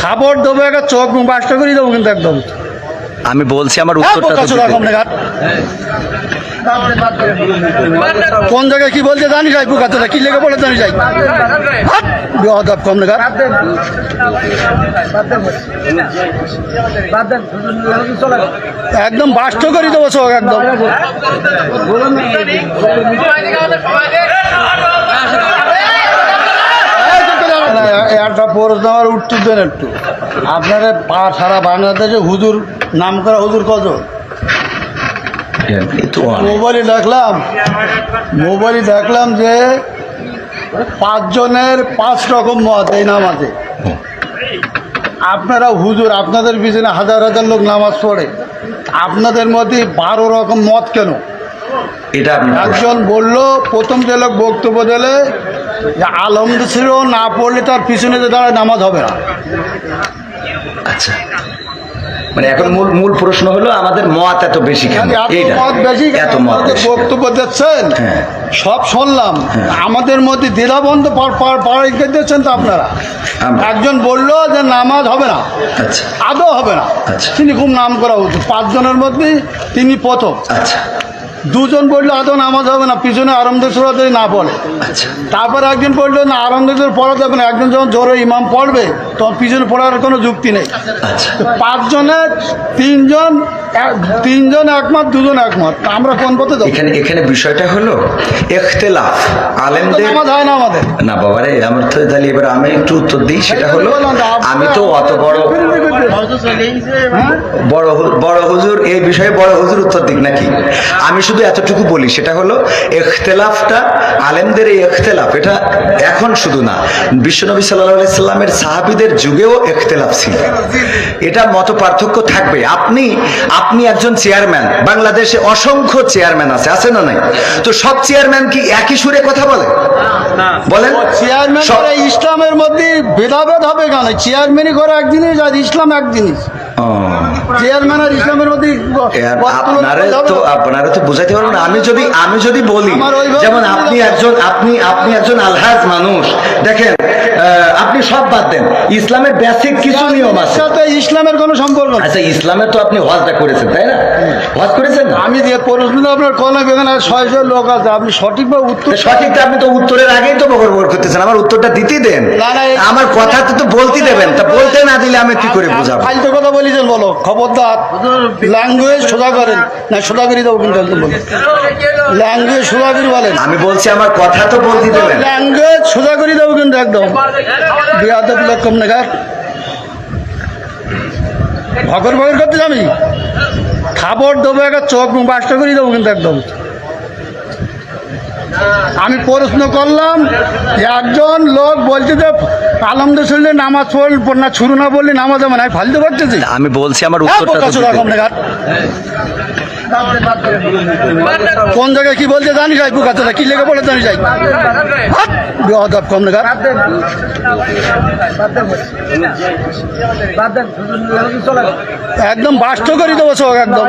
খাবার দেবো একটা চোখ মুখ বাসটা করে দেবো কিন্তু একদম। আমি বলছি আমার হ্যাঁ, উত্তরটা তো। কোন জায়গায় কি বলছে জানি যাই বুকা তোরা কি লেগে বলে জানি যাই। হাট, বেয়াদব কম নাগাদ। একদম বাষ্ট করে দেবো চোখ একদম। একটা প্রশ্ন আমার উত্তর দেন একটু। আপনারা পা- সারা বাংলাদেশে হুজুর নাম করা হুজুর কত। মোবাইলে দেখলাম মোবাইলে দেখলাম যে পাঁচজনের পাঁচ রকম মত এই নামাজে। আপনারা হুজুর আপনাদের পিছনে হাজার হাজার লোক নামাজ পড়ে। আপনাদের মধ্যে বারো রকম মত কেন? এটা। একজন বলল প্রথম যে লোক বক্তব্য দিলে যে আলমদ ছিল না পড়লে তার পিছনে যে দাঁড়ায় নামাজ হবে না। আচ্ছা। মানে এখন মূল মূল প্রশ্ন হলো আমাদের মত এত বেশি এত মত। বক্তব্য দিচ্ছেন? হ্যাঁ। সব শুনলাম। আমাদের মধ্যে দ্বিধাবন্ধ দিচ্ছেন তো আপনারা। একজন বলল যে নামাজ হবে না। আচ্ছা। আদৌ হবে না। আচ্ছা। তিনি খুব নাম করা উচিত। পাঁচজনের মধ্যে তিনি প্রথম। আচ্ছা। দুজন বলল আদৌ নামাজ হবে না পিছনে আরামদের সুরা যদি না পড়ে। আচ্ছা। তারপর একজন বলল না আরামদের পড়া যাবে না। একজন যখন জোরে ইমাম পড়বে তখন পিছনে পড়ার কোনো যুক্তি নেই। আচ্ছা। পাঁচজনের তিনজন তিনজন একমত দুজন একমত। আমরা কোন পথে এখানে এখানে বিষয়টা হলো এখতেলাফ। আলেমদের নামাজ হয় না আমাদের। না বাবারে আমার তো তাহলে এবার আমি একটু উত্তর দিই সেটা হলো আমি তো অত বড়? বড় বড় হুজুর এই বিষয়ে বড় হুজুর উত্তর দিক নাকি? আমি শুধু এতটুকু বলি সেটা হলো এখতেলাফটা আলেমদের এই এখতেলাফ এটা এখন শুধু না। বিশ্বনবী সাল্লাহ সাল্লামের সাহাবিদের যুগেও এখতেলাফ ছিল। এটা মত পার্থক্য থাকবে। আপনি আপনি একজন চেয়ারম্যান বাংলাদেশে অসংখ্য চেয়ারম্যান আছে আছে না নাই? তো সব চেয়ারম্যান কি একই সুরে কথা বলে? বলেন। চেয়ারম্যান ইসলামের মধ্যে ভেদাভেদ হবে কেন? চেয়ারম্যানই করে এক জিনিস আর ইসলাম এক জিনিস। চেয়ারম্যান ইসলামের মধ্যে আপনারা তো আপনারা তো বুঝাইতে পারবেন না। আমি যদি আমি যদি বলি যেমন আপনি একজন আপনি আপনি একজন আলহাজ মানুষ। দেখেন আপনি সব বাদ দেন। ইসলামের বেসিক কিছু নিয়ম আছে। সাথে ইসলামের কোনো সম্পর্ক আচ্ছা ইসলামের তো আপনি হজটা করেছেন তাই না? হজ করেছেন? আমি যে প্রশ্ন আপনার কলম এখানে ছয়শো লোক আছে আপনি সঠিকভাবে উত্তর সঠিক আপনি তো উত্তরের আগেই তো বকর বকর করতেছেন আমার উত্তরটা দিতেই দেন। আমার কথা তো বলতে দেবেন তা বলতে না দিলে আমি কি করে বুঝাবো? ফালতু কথা বলেছেন বলো খবরদার। ল্যাঙ্গুয়েজ সোজা করেন। না সোজা করে দেবো কিন্তু বলো ল্যাঙ্গুয়েজ সোজা করে বলেন। আমি বলছি আমার কথা তো বলতে দেবেন। ল্যাঙ্গুয়েজ সোজা করে দেবো কিন্তু একদম। বিয়াদব লোক কম ভগর ভগর করতে যাবি? খাবার দেবো, একটা চোখ বাসটা করে দেবো কিন্তু একদম। আমি প্রশ্ন করলাম একজন লোক বলছে যে আলমদের শুনলে নামাজ পড়ল না ছুরু না বললে নামাজ হবে না। আমি ফালতে পারতেছি আমি বলছি আমার হ্যাঁ, উত্তরটা তো। কোন জায়গায় কি বলছে জানি যাই বুকা তোরা কি লেগে বলে জানি যাই কম নাগার। একদম বাষ্ট করে দেবো চোখ একদম।